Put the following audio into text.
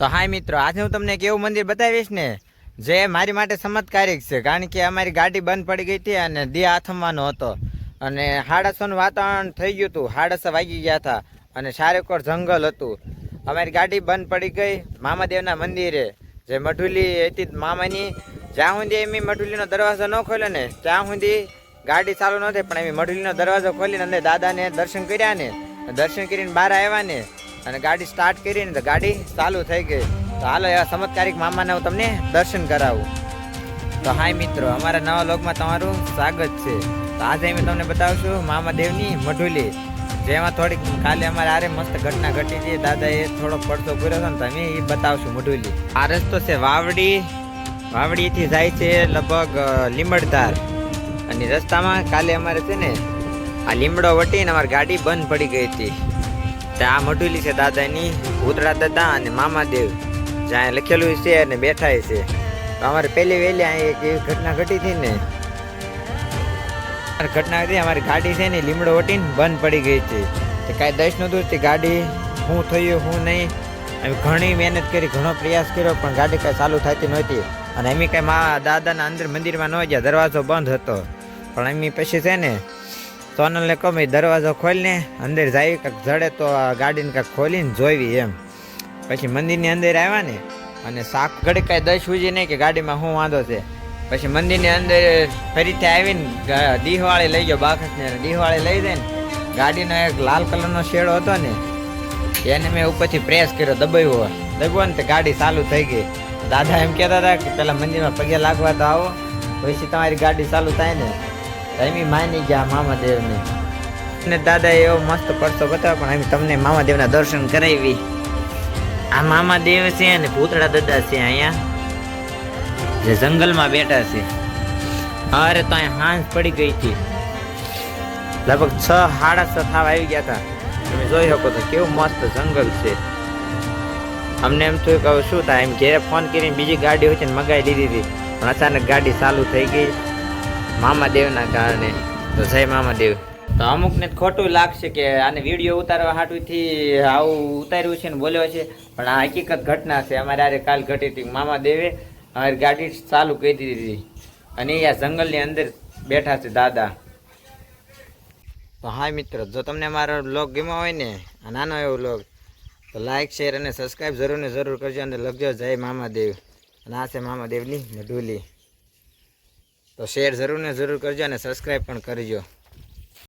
તો હાય મિત્રો, આજે હું તમને એક એવું મંદિર બતાવીશ ને, જે મારી માટે ચમત્કારિક છે, કારણ કે અમારી ગાડી બંધ પડી ગઈ હતી અને દિયા આથમવાનો હતો. અને હાડસોનું વાતાવરણ થઈ ગયું હતું, હાડસ વાગી ગયા હતા અને સારેકોર જંગલ હતું. અમારી ગાડી બંધ પડી ગઈ મામાદેવના મંદિરે, જે મઢુલી હતી મામાની. જ્યાં સુધી એમ મઢુલીનો દરવાજો ન ખોલ્યો ને, ત્યાં સુધી ગાડી ચાલુ ન થઈ, પણ એમ મઢુલીનો દરવાજો ખોલીને અંદર દાદાને દર્શન કર્યા ને, દર્શન કરીને બહાર આવ્યા ને અને ગાડી સ્ટાર્ટ કરીને તો ગાડી ચાલુ થઈ ગઈ. તો હાલો એવા ચમત્કારિક મામાને હું તમને દર્શન કરાવું. તો હાય મિત્રો, અમારા નવા લોકમાં તમારું સ્વાગત છે. તો આજે અમે તમને બતાવશું મામાદેવની મઢુલી. જેમાં થોડીક કાલે અમારે આરે મસ્ત ઘટના ઘટી હતી. એ થોડોક પડતો પૂર્યો હતો ને તો એ બતાવશું મઢુલી. આ રસ્તો છે વાવડી. વાવડીથી જાય છે લગભગ લીમડધાર. અને રસ્તામાં કાલે અમારે છે ને, આ લીમડો વટીને અમારી ગાડી બંધ પડી ગઈ હતી. તે આ મઢુલી છે દાદાની ભૂતળા દાદા અને મામાદેવ જ્યાં લખેલું છે અને બેઠા છે. અમારે પહેલી વહેલી અહીં એક એવી ઘટના ઘટી હતી ને. ઘટના હતી, અમારી ગાડી છે ને લીમડો વટીને બંધ પડી ગઈ હતી. તે કાંઈ દસ નહોતું તે ગાડી શું થયું શું નહીં. એમ ઘણી મહેનત કરી, ઘણો પ્રયાસ કર્યો, પણ ગાડી કાંઈ ચાલુ થતી નહોતી. અને એમ કાંઈ મા દાદાના અંદર મંદિરમાં ન ગયા, દરવાજો બંધ હતો. પણ એમની પછી છે ને સોનલને કહું દરવાજો ખોલીને અંદર જાય કાંક જડે તો ગાડીને કાંક ખોલીને જોઈવી એમ. પછી મંદિરની અંદર આવ્યા ને, અને શાક ઘડી કાંઈ દસ સૂજી નહીં કે ગાડીમાં શું વાંધો છે. પછી મંદિરની અંદર ફરીથી આવીને દીહવાળી લઈ ગયો બાખસને દીહવાળી લઈ જાય ને ગાડીનો એક લાલ કલરનો શેડો હતો ને, એને મેં ઉપરથી પ્રેસ કર્યો, દબાવ્યો. દબાવ્યો ને તે ગાડી ચાલુ થઈ ગઈ. દાદા એમ કહેતા હતા કે પહેલાં મંદિરમાં પગે લાગવા તો આવો, પછી તમારી ગાડી ચાલુ થાય ને. ઈ માની ગયા મામાદેવને. અને દાદા એવો મસ્ત પડતો બતાવ્યો, પણ એમ તમને મામાદેવના દર્શન કરાવી. આ મામાદેવ છે અને ભૂતળા દાદા છે અહીંયા. જે જંગલમાં બેઠા છે. અરે તો અહીંયા હાંસ પડી ગઈ હતી. લગભગ છ, સાડા છ થાવ આવી ગયા હતા. તમે જોઈ શકો તો કેવું મસ્ત જંગલ છે. અમને એમ થયું કે શું થાય? એમ ઘેરે ફોન કરીને બીજી ગાડી હોય છે ને મગાવી દીધી હતી. પણ અચાનક ગાડી ચાલુ થઈ ગઈ. મામાદેવના કારણે. તો જય મામાદેવ. તો અમુકને ખોટું લાગશે કે આને વીડિયો ઉતારવા હાટુથી આવું ઉતાર્યું છે ને બોલ્યો છે. પણ આ હકીકત ઘટના છે. અમારે આરે કાલ ઘટી હતી. મામાદેવે અમારી ગાડી ચાલુ કરી દીધી અને એ આ જંગલની અંદર બેઠા છે દાદા. તો હા મિત્રો, જો તમને મારો બ્લોગ ગમ્યો હોય ને, આ નાનો એવો બ્લોગ તો લાઇક શેર અને સબસ્ક્રાઈબ જરૂર ને જરૂર કરજો અને લખજો જય મામાદેવ. અને આ છે મામાદેવની મઢુલી તો શેર જરૂર ને જરૂર કરજો અને સબસ્ક્રાઈબ પણ કરજો.